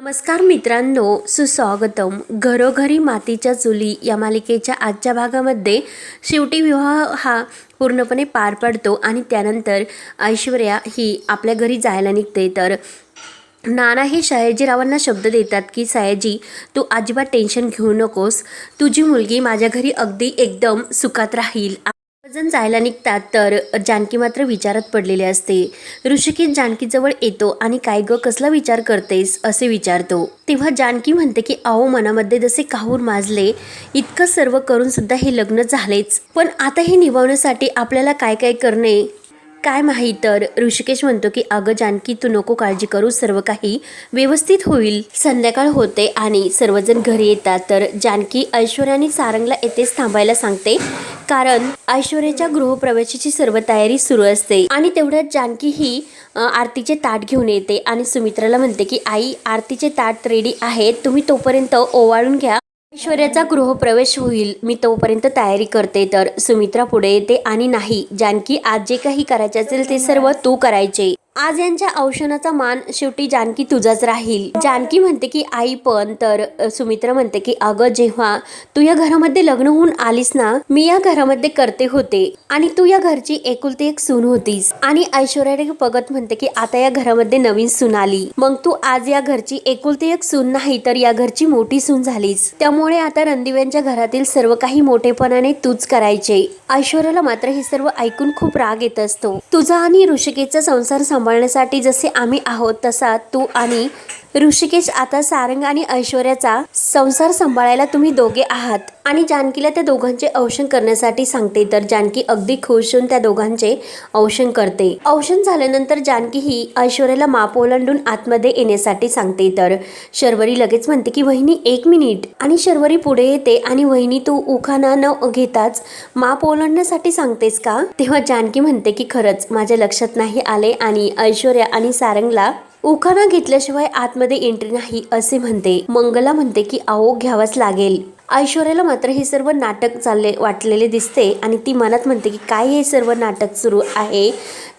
नमस्कार मित्रांनो सुस्वागतम. घरोघरी मातीच्या चुली या मालिकेच्या आजच्या भागामध्ये शेवटी विवाह हा पूर्णपणे पार पडतो आणि त्यानंतर ऐश्वर्या ही आपल्या घरी जायला निघते. तर नाना हे सयाजीरावांना शब्द देतात की सयाजी तू अजिबात टेन्शन घेऊ नकोस. तुझी मुलगी माझ्या घरी अगदी एकदम सुखात राहील. जण जायला निघतात तर जानकी मात्र विचारात पडलेले असते. ऋषिकेश जानकीजवळ येतो आणि काय ग कसला विचार करतेस? असे विचारतो. तेव्हा जानकी म्हणते की अहो मनामध्ये जसे काहूर माजले इतकं सर्व करून सुद्धा हे लग्न झालेच. पण आता हे निभावण्यासाठी आपल्याला काय काय करणे? काय माहीत तर ऋषिकेश म्हणतो की अगं जानकी तू नको काळजी करू सर्व काही व्यवस्थित होईल. संध्याकाळ होते आणि सर्वजण घरी येतात तर जानकी ऐश्वर्याने सारंगला येथेच थांबायला सांगते. कारण ऐश्वर्याच्या गृहप्रवेशाची सर्व तयारी सुरू असते. आणि तेवढ्यात जानकी ही आरतीचे ताट घेऊन येते आणि सुमित्राला म्हणते की आई आरतीचे ताट रेडी आहेत. तुम्ही तोपर्यंत ओवाळून घ्या. ऐश्वर्याचा गृहप्रवेश होईल. मी तोपर्यंत तयारी करते. तर सुमित्रा पुढे येते आणि नाही. जानकी आज जे काही करायचे असेल ते सर्व तू करायचे. आज यांच्या औषणाचा मान शेवटी जानकी तुझाच राहील. जानकी म्हणते की आई पण तर सुमित्र सुमित्रा म्हणते की अगं जेव्हा तू या घरामध्ये लग्न होऊन आलीस ना मी या घरामध्ये करते होते आणि तू या घरची एकुलती एक सून होतीस. आणि ऐश्वर्या बघत म्हणते की आता या घरामध्ये नवीन सून आली. मग तू आज या घरची एकुलती एक सून नाही तर या घरची मोठी सून झालीस. त्यामुळे आता रणदिव्यांच्या घरातील सर्व काही मोठेपणाने तूच करायचे. ऐश्वर्याला मात्र हे सर्व ऐकून खूप राग येत असतो. तुझा आणि ऋषिकेचा संसार सांभाळण्यासाठी जसे आम्ही आहोत तसा तू आणि ऋषिकेश आता सारंग आणि ऐश्वर्याचा संसार सांभाळायला तुम्ही दोघे आहात. आणि जानकीला त्या दोघांचे औषण करण्यासाठी सांगते. तर जानकी अगदी खुश होऊन त्या दोघांचे औषण करते. औषण झाल्यानंतर जानकी ही ऐश्वर्याला माप ओलांडून आतमध्ये येण्यासाठी सांगते. तर शर्वरी लगेच म्हणते की वहिनी एक मिनिट. आणि शर्वरी पुढे येते आणि वहिनी तू उखाणा न घेताच माप ओलांडण्यासाठी सांगतेस का? तेव्हा जानकी म्हणते की खरंच माझ्या लक्षात नाही आले. आणि ऐश्वर्या आणि सारंगला उखाणा घेतल्याशिवाय आतमध्ये एंट्री नाही असे म्हणते. मंगला म्हणते की आहो घ्यावाच लागेल. ऐश्वर्याला मात्र हे सर्व नाटक चालले वाटलेले दिसते आणि ती मनात म्हणते की काय हे सर्व नाटक सुरू आहे?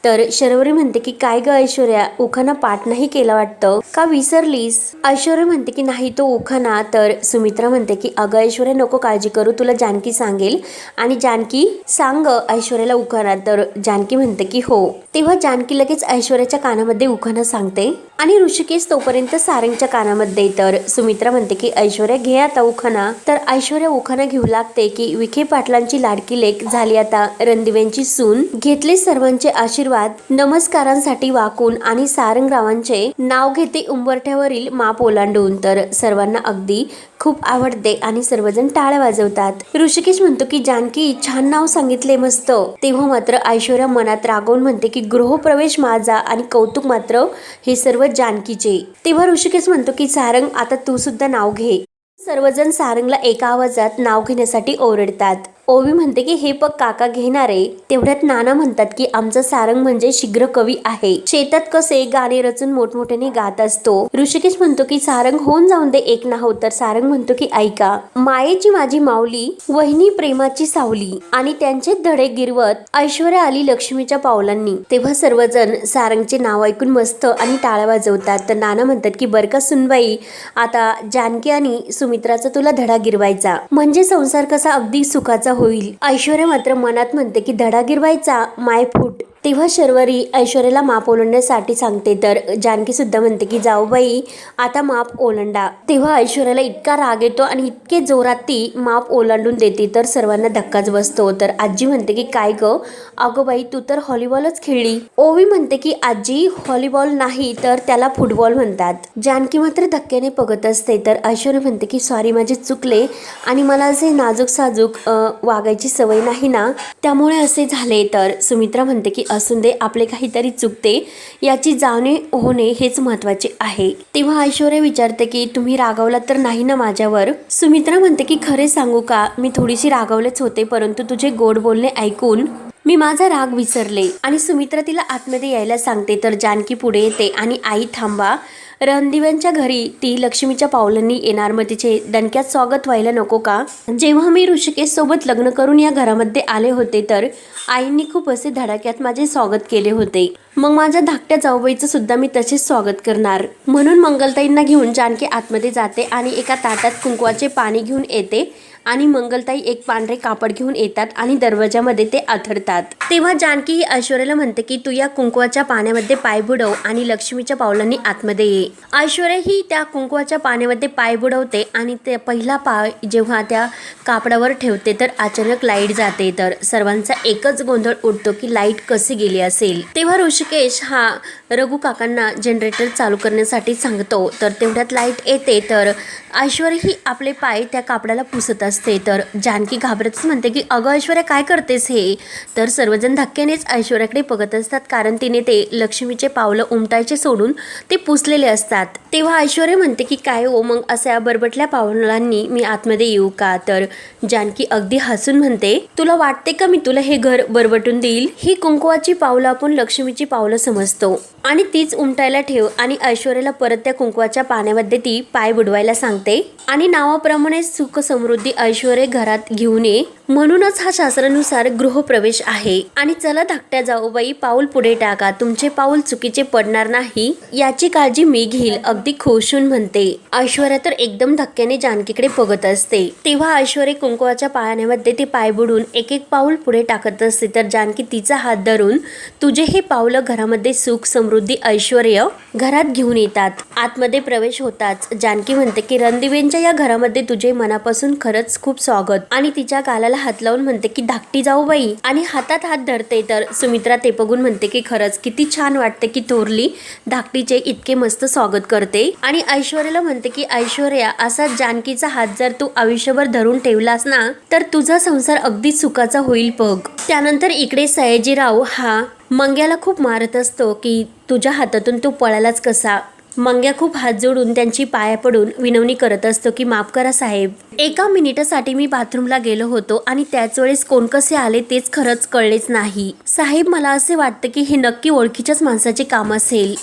तर शर्वरी म्हणते की काय ग ऐश्वर्या उखाणा पाठ नाही केला वाटतं? का विसरलीस? ऐश्वर्या म्हणते की नाही तो उखाना. तर सुमित्रा म्हणते की अगं ऐश्वर्या नको काळजी करू तुला जानकी सांगेल. आणि जानकी सांग ऐश्वर्याला उखाना. तर जानकी म्हणते की हो. तेव्हा जानकी लगेच ऐश्वर्याच्या कानामध्ये उखाना सांगते. आणि ऋषिकेश तोपर्यंत सारंगच्या कानामध्ये. तर सुमित्रा म्हणते की ऐश्वर्या घे आता उखाना. तर ऐश्वर्या उखाना घेऊ लागते की विखे पाटलांची लाडकी लेक झाली आता. रणदिव्यांची सून घेतले सर्वांचे आशीर्वाद नमस्कारांसाठी वाकून आणि सारंगरावांचे नाव घेते उंबरठ्यावरील माप ओलांडून तर सर्वांना अगदी खूप आवडते आणि सर्वजण टाळ्या वाजवतात. ऋषिकेश म्हणतो की जानकी छान नाव सांगितले मस्त. तेव्हा मात्र ऐश्वर्या मनात रागवून म्हणते की गृहप्रवेश माझा आणि कौतुक मात्र हे सर्व जानकीचे. तेव्हा ऋषिकेश म्हणतो की सारंग आता तू सुद्धा नाव घे. सर्वजण सारंगला एका आवाजात नाव घेण्यासाठी ओरडतात. ओवी म्हणते की हे पग काका घेणारे. तेवढ्यात नाना म्हणतात की आमचा सारंग म्हणजे शीघ्र कवी आहे. शेतात कसे गाणे रचून मोठमोठ्याने गात असतो. ऋषिकेश म्हणतो की सारंग होऊन जाऊन दे एक ना हो तर सारंग म्हणतो की ऐका मायेची माझी माऊली वहिनी प्रेमाची सावली आणि त्यांचे धडे गिरवत ऐश्वर्या आली लक्ष्मीच्या पावलांनी. तेव्हा सर्वजण सारंगचे नाव ऐकून मस्त आणि टाळ्या वाजवतात. तर नाना म्हणतात की बरं का सुनबाई आता जानकी आणि सुमित्राचा तुला धडा गिरवायचा. म्हणजे संसार कसा अगदी सुखाचा होईल. ऐश्वर्या मात्र मनात म्हणते की धडा गिरवायचा माय फूट. तेव्हा शर्वरी ऐश्वर्याला माप ओलांडण्यासाठी सांगते तर जानकी सुद्धा म्हणते की जाऊ बाई आता माप ओलांडा. तेव्हा ऐश्वर्याला इतका राग येतो आणि इतके जोरात ती माप ओलांडून देते तर सर्वांना धक्काच बसतो. तर आजी म्हणते की काय ग? अगं बाई तू तर व्हॉलीबॉलच खेळली. ओवी म्हणते की आजी व्हॉलीबॉल नाही तर त्याला फुटबॉल म्हणतात. जानकी मात्र धक्क्याने बघत असते तर ऐश्वर्या म्हणते की सॉरी माझे चुकले आणि मला असे नाजूक साजूक वागायची सवय नाही ना. त्यामुळे असे झाले तर सुमित्रा म्हणते की असून दे आपले काहीतरी चुकते याची जाणीव होणे हेच महत्त्वाचे आहे. तेव्हा ऐश्वर्या विचारते की तुम्ही रागावला तर नाही ना माझ्यावर? सुमित्रा म्हणते की खरे सांगू का? मी थोडीशी रागावलेच होते परंतु तुझे गोड बोलणे ऐकून मी माझा राग विसरले. आणि सुमित्रा तिला आतमध्ये यायला सांगते तर जानकी पुढे येते आणि आई थांबा रणदिव्यांच्या घरी ती लक्ष्मीच्या पावलांनी येणार. मग तिचे दणक्यात स्वागत व्हायला नको का? जेव्हा मी ऋषिकेश सोबत लग्न करून या घरामध्ये आले होते तर आईंनी खूप असे धडाक्यात माझे स्वागत केले होते. मग माझ्या धाकट्या जाऊबाईचं सुद्धा मी तसेच स्वागत करणार. म्हणून मंगलताईंना घेऊन जानकी आतमध्ये जाते आणि एका ताटात कुंकवाचे पाणी घेऊन येते. आणि मंगलताई एक पांढरे कापड घेऊन येतात आणि दरवाजामध्ये ते आथडतात तेव्हा जानकी ही ऐश्वर्याला म्हणते की तू या कुंकवाच्या पाण्यामध्ये पाय बुडव आणि लक्ष्मीच्या पावलांनी आतमध्ये ये. ऐश्वर्या ही त्या कुंकवाच्या पाण्यामध्ये पाय बुडवते आणि ते पहिला पाय जेव्हा त्या कापडावर ठेवते तर अचानक लाइट जाते. तर सर्वांचा एकच गोंधळ उडतो की लाइट कशी गेली असेल? तेव्हा ऋषिकेश हा रघु काकांना जनरेटर चालू करण्यासाठी सांगतो. तर तेवढ्यात लाइट येते तर ऐश्वर्या ही आपले पाय त्या कापडाला पुसत असते असते. तर जानकी घाबरतच म्हणते की अगं ऐश्वर्या काय करतेस हे? तर सर्वजण धक्क्यानेच ऐश्वर्याकडे बघत असतात. कारण तिने ते लक्ष्मीचे पावलं उमटायचे सोडून ते पुसलेले असतात. तेव्हा ऐश्वर्या म्हणते की काय हो मग अशा बरबटल्या पावलांनी मी आतमध्ये येऊ का? तर जानकी अगदी हसून म्हणते तुला वाटते का मी तुला हे घर बरबटून देईल? ही कुंकुवाची पावलं आपण लक्ष्मीची पावलं समजतो. आणि तीच उमटायला ठेव आणि ऐश्वर्याला परत त्या कुंकुवाच्या पाण्यामध्ये ती पाय बुडवायला सांगते. आणि नावाप्रमाणे सुख समृद्धी ऐश्वर्य घरात घेऊन ये. म्हणूनच हा शास्त्रानुसार गृहप्रवेश आहे. आणि चला धाकट्या जाऊबाई पाऊल पुढे टाका. तुमचे पाऊल चुकीचे पडणार नाही. याची काळजी मी घेईल अगदी खुशून म्हणते. ऐश्वर्या तर एकदम धक्क्याने जानकीकडे बघत असते. तेव्हा ऐश्वर्या कुंकुवाच्या पाण्यामध्ये ते पाय बुडून एक एक पाऊल पुढे टाकत असते. तर जानकी तिचा हात धरून तुझे हे पाऊल घरामध्ये सुख समृद्धी ऐश्वर्य घरात घेऊन येतात. आतमध्ये प्रवेश होताच. जानकी म्हणते की रणदिवेंच्या या घरामध्ये तुझे मनापासून खरंच खूप स्वागत. आणि तिच्या गालाला हात लावून म्हणते की धाकटी जाऊ बाई. आणि हातात हात धरते तर सुमित्रा ते बघून म्हणते की खरंच किती छान वाटते की थोरली धाकटीचे इतके मस्त स्वागत करते. आणि ऐश्वर्याला म्हणते की ऐश्वर्या असा जानकीचा हात जर तू आयुष्यभर धरून ठेवलास ना तर तुझा संसार अगदी सुखाचा होईल बघ. त्यानंतर इकडे सयाजीराव हा मंग्याला खूप मारत असतो की तुझ्या हातातून तू पळालाच कसा? मंग्या खूप हात जोडून त्यांची पाया पडून विनवणी करत असतो की माफ करा साहेब. एका मिनिटासाठी मी बाथरूमला गेलो होतो आणि त्याच वेळेस कोण कसे आले तेच खरंच कळलेच नाही. साहेब मला असे वाटतं की हे नक्की ओळखीच्याच माणसाचे काम असेल.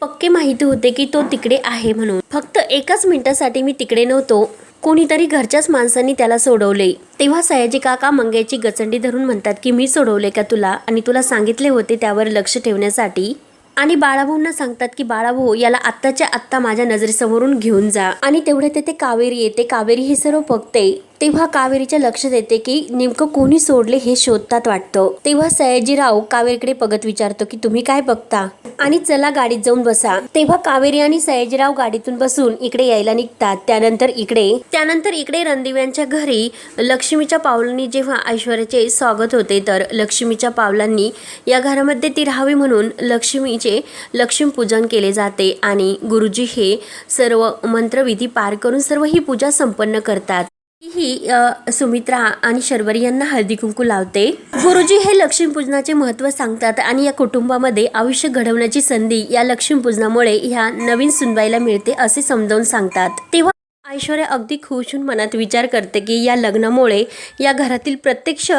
पक्के माहिती होते की तो तिकडे आहे म्हणून. फक्त एकाच मिनिटासाठी मी तिकडे नव्हतो. कोणीतरी घरच्याच माणसांनी त्याला सोडवले. तेव्हा सयाजी काका मंग्याची गचंडी धरून म्हणतात की मी सोडवले का तुला? आणि तुला सांगितले होते त्यावर लक्ष ठेवण्यासाठी? आणि बाळाभाऊंना सांगतात की बाळाभाऊ याला आत्ताच्या आत्ता माझ्या नजरेसमोरून घेऊन जा. आणि तेवढे तेथे कावेरी येते. कावेरी हे सर्व बघते. तेव्हा कावेरीच्या लक्षात येते की नेमकं कोणी सोडले हे शोधतात वाटतं. तेव्हा सयाजीराव कावेरीकडे बघत विचारतो की तुम्ही काय बघता? आणि चला गाडीत जाऊन बसा. तेव्हा कावेरी आणि सयाजीराव गाडीतून बसून इकडे यायला निघतात. त्यानंतर इकडे त्यानंतर इकडे रणदिव्यांच्या घरी लक्ष्मीच्या पावलांनी जेव्हा ऐश्वर्याचे स्वागत होते तर लक्ष्मीच्या पावलांनी या घरामध्ये ती राहावी म्हणून लक्ष्मीचे लक्ष्मीपूजन केले जाते. आणि गुरुजी हे सर्व मंत्रविधी पार करून सर्व ही पूजा संपन्न करतात. ही सुमित्रा आणि शर्वरी यांना हळदी कुंकू लावते. गुरुजी हे लक्ष्मीपूजनाचे महत्त्व सांगतात आणि या कुटुंबामध्ये आयुष्य घडवण्याची संधी या लक्ष्मीपूजनामुळे ह्या नवीन सुनबाईला मिळते असे समजावून सांगतात. तेव्हा ऐश्वर्या अगदी खुश होऊन मनात विचार करते की या लग्नामुळे या घरातील प्रत्यक्ष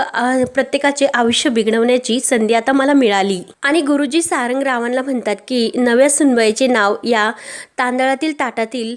प्रत्येकाचे आयुष्य बिघडवण्याची संधी आता मला मिळाली. आणि गुरुजी सारंगरावांना म्हणतात की नव्या सुनबाईचे नाव या तांदळातील ताटातील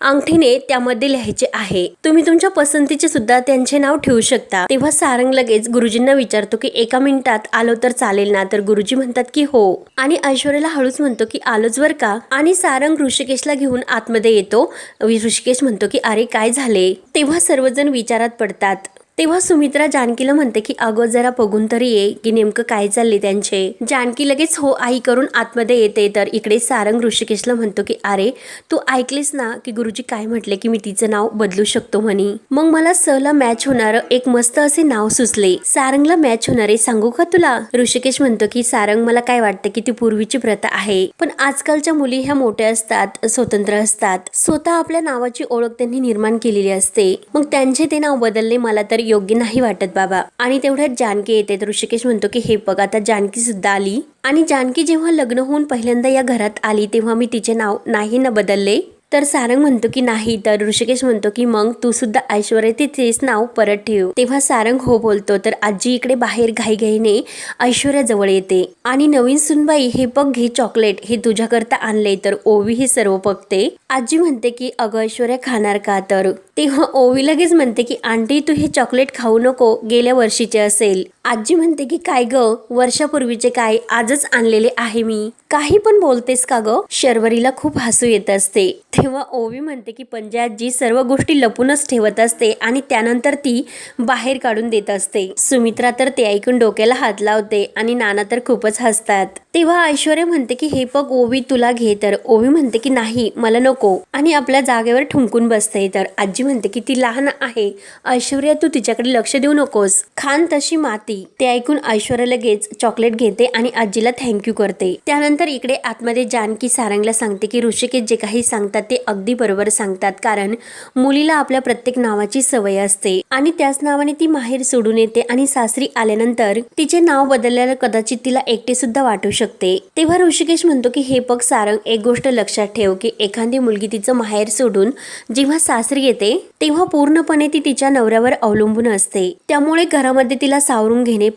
अंगठीने त्यामध्ये लिहायचे आहे. तुम्ही तुमच्या पसंतीचे सुद्धा त्यांचे नाव ठेवू शकता. तेव्हा सारंग लगेच गुरुजींना विचारतो की एका मिनिटात आलो तर चालेल ना? तर गुरुजी म्हणतात की हो. आणि ऐश्वर्याला हळूच म्हणतो की आलोच बर का? आणि सारंग ऋषिकेशला घेऊन आतमध्ये येतो. ऋषिकेश म्हणतो की अरे काय झाले? तेव्हा सर्वजण विचारात पडतात. तेव्हा सुमित्रा जानकीला म्हणते की अगं जरा बघून तरी ये की नेमकं काय चालले त्यांचे. जानकी लगेच हो आई करून आतमध्ये येते. तर इकडे सारंग ऋषिकेशला म्हणतो की अरे तू ऐकलीस ना की गुरुजी काय म्हटले की मी तिचं नाव बदलू शकतो म्हणे? मग मला सहला मॅच होणार एक मस्त असे नाव सुचले. सारंगला मॅच होणारे सांगू का तुला? ऋषिकेश म्हणतो की सारंग मला काय वाटतं की ती पूर्वीची प्रथा आहे. पण आजकालच्या मुली ह्या मोठ्या असतात स्वतंत्र असतात. स्वतः आपल्या नावाची ओळख त्यांनी निर्माण केलेली असते. मग त्यांचे ते नाव बदलणे मला तर योग्य नाही वाटत बाबा. आणि तेवढ्यात जानकी येते तर ऋषिकेश म्हणतो की हे बघ आता जानकी सुद्धा आली. आणि जानकी जेव्हा लग्न होऊन पहिल्यांदा या घरात आली तेव्हा मी तिचे नाव नाही न बदलले. तर सारंग म्हणतो की नाही. तर ऋषिकेश म्हणतो की मग तू सुद्धा ऐश्वर्या तिथेच नाव परत ठेव. तेव्हा सारंग हो बोलतो तर आजी इकडे बाहेर घाईघाईने ऐश्वर्या जवळ येते. आणि नवीन सुनबाई हे बघ घे चॉकलेट. हे तुझ्याकरता आणले तर ओवी हे सर्व बघते. आजी म्हणते की अगं ऐश्वर्या खाणार का? तर तेव्हा ओवी लगेच म्हणते की आंटी तू हे चॉकलेट खाऊ नको गेल्या वर्षीचे असेल. आजी म्हणते की काय ग वर्षापूर्वीचे काय आजच आणलेले आहे मी. काही पण बोलतेस का ग शर्वरीला खूप हसू येत असते. तेव्हा ओवी म्हणते की पंजे आजी सर्व गोष्टी लपूनच ठेवत असते आणि त्यानंतर ती बाहेर काढून देत असते. सुमित्रा तर ते ऐकून डोक्याला हात लावते आणि नाना तर खूपच हसतात. तेव्हा ऐश्वर्या म्हणते की हे बघ ओवी तुला घे. तर ओवी म्हणते की नाही मला नको. आणि आपल्या जागेवर ठुंकून बसते. तर आजी म्हणते की ती लहान आहे. ऐश्वर्या तू तिच्याकडे लक्ष देऊ नकोस. खान तशी माती. ते ऐकून ऐश्वर्या लगेच चॉकलेट घेते आणि आजीला थँक्यू करते. त्यानंतर इकडे आतमध्ये जानकी सारंगला सांगते की ऋषिकेश जे काही सांगतात ते अगदी बरोबर सांगतात. कारण मुलीला आपल्या प्रत्येक नावाची सवय असते. आणि त्याच नावाने ती माहेर सोडून येते. आणि सासरी आल्यानंतर तिचे नाव बदलल्याला कदाचित तिला एकटे सुद्धा वाटू शकते. तेव्हा ऋषिकेश म्हणतो की हे बघ सारंग एक गोष्ट लक्षात ठेव की एखादी मुलगी तिचं माहेर सोडून जेव्हा सासरी येते तेव्हा पूर्णपणे ती तिच्या नवऱ्यावर अवलंबून असते. त्यामुळे घरामध्ये तिला सावरून घेणे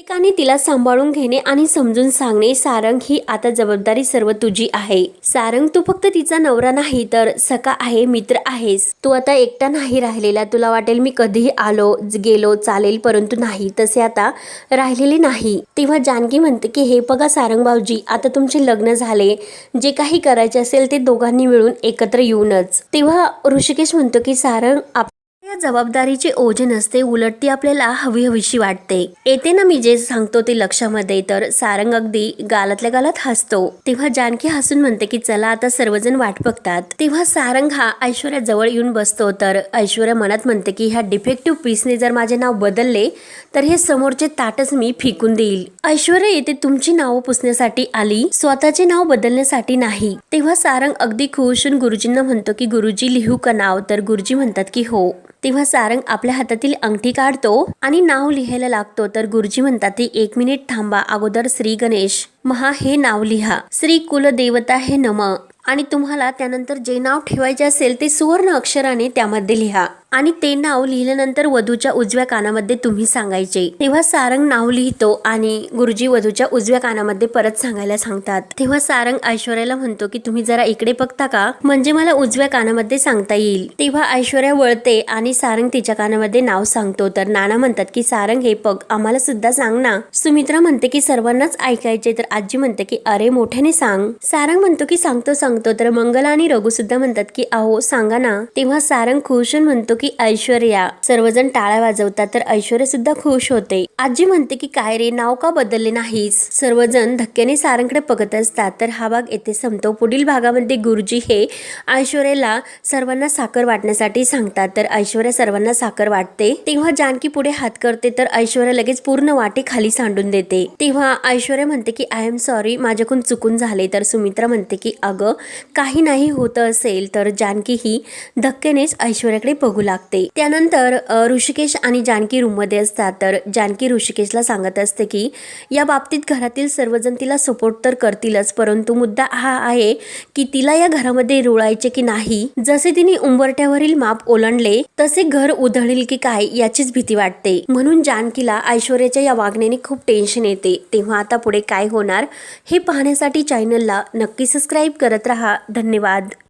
प्रत्येकाने तिला सांभाळून घेणे आणि समजून सांगणे सारंग ही आता जबाबदारी सर्व तुझी आहे. सारंग तू फक्त तिचा नवरा नाही तर सका आहे मित्र आहेस. तू आता एकटा नाही राहिलेला तुला वाटेल मी कधीही आलो गेलो चालेल परंतु नाही तसे आता राहिलेले नाही. तेव्हा जानकी म्हणते की हे बघा सारंग भाऊजी आता तुमचे लग्न झाले. जे काही करायचे असेल ते दोघांनी मिळून एकत्र येऊनच. तेव्हा ऋषिकेश म्हणतो की सारंग आप या जबाबदारीचे ओझे नसते उलट ती आपल्याला हवी हवीशी वाटते. येते ना मी जे सांगतो ते लक्षामध्ये तर सारंग अगदी गालातल्या गालात हसतो. तेव्हा जानकी हसून म्हणते की चला आता सर्वजण वाट बघतात. तेव्हा सारंग हा ऐश्वर्या जवळ येऊन बसतो तर ऐश्वर्या मनात म्हणते की ह्या डिफेक्टिव्ह पीसने जर माझे नाव बदलले तर हे समोरचे ताटच मी फेकून देईल. ऐश्वर्या येथे तुमची नावं पुसण्यासाठी आली स्वतःचे नाव बदलण्यासाठी नाही. तेव्हा सारंग अगदी खुश होऊन गुरुजींना म्हणतो की गुरुजी लिहू का नाव? तर गुरुजी म्हणतात की हो. तेव्हा सारंग आपल्या हातातील अंगठी काढतो आणि नाव लिहायला लागतो. तर गुरुजी म्हणतात की एक मिनिट थांबा अगोदर श्री गणेश. महा हे नाव लिहा. श्री कुलदेवता हे नम. आणि तुम्हाला त्यानंतर जे नाव ठेवायचे असेल ते सुवर्ण अक्षराने त्यामध्ये लिहा. आणि ते नाव लिहिल्यानंतर वधूच्या उजव्या कानामध्ये तुम्ही सांगायचे. तेव्हा सारंग नाव लिहितो आणि गुरुजी वधूच्या उजव्या कानामध्ये परत सांगायला सांगतात. तेव्हा सारंग ऐश्वर्याला म्हणतो की तुम्ही जरा इकडे बघता का? म्हणजे मला उजव्या कानामध्ये सांगता येईल. तेव्हा ऐश्वर्या वळते आणि सारंग तिच्या कानामध्ये नाव सांगतो. तर नाना म्हणतात की सारंग हे बघ आम्हाला सुद्धा सांग ना. सुमित्रा म्हणते की सर्वांनाच ऐकायचे. तर आजी म्हणते की अरे मोठ्याने सांग. सारंग म्हणतो की सांगतो सांगतो. तर मंगला आणि रघु सुद्धा म्हणतात की अहो सांगा ना. तेव्हा सारंग खुश म्हणतो की ऐश्वर्या सर्वजण टाळ्या वाजवतात तर ऐश्वर्या सुद्धा खुश होते. आजी म्हणते की काय रे नाव का बदलले नाहीस? सर्वजण धक्क्याने सारंगकडे बघत असतात. तर हा भाग येथे संपतो. पुढील भागामध्ये गुरुजी हे ऐश्वर्याला सर्वांना साखर वाटण्यासाठी सांगतात. तर ऐश्वर्या सर्वांना साखर वाटते. तेव्हा जानकी पुढे हात करते. तर ऐश्वर्या लगेच पूर्ण वाटे खाली सांडून देते. तेव्हा ऐश्वर्या म्हणते की आय एम सॉरी माझ्याकडून चुकून झाले. तर सुमित्रा म्हणते की अगं काही नाही होतं असेल. तर जानकी ही धक्क्यानेच ऐश्वर्याकडे बघू लागते. त्यानंतर ऋषिकेश आणि जानकी रूममध्ये असतात. तर जानकी ऋषिकेशला सांगत असते की या बाबतीत घरातील सर्वजण तिला सपोर्ट तर करतीलच परंतु मुद्दा हा आहे की तिला या घरामध्ये रुळायचे की नाही. जसे तिने उंबरट्यावरील माप ओलांडले तसे घर उधळील की काय याचीच भीती वाटते. म्हणून जानकीला ऐश्वर्याच्या या वागण्याने खूप टेन्शन येते. तेव्हा आता पुढे काय होणार हे पाहण्यासाठी चॅनलला नक्की सबस्क्राईब करत राहा. धन्यवाद.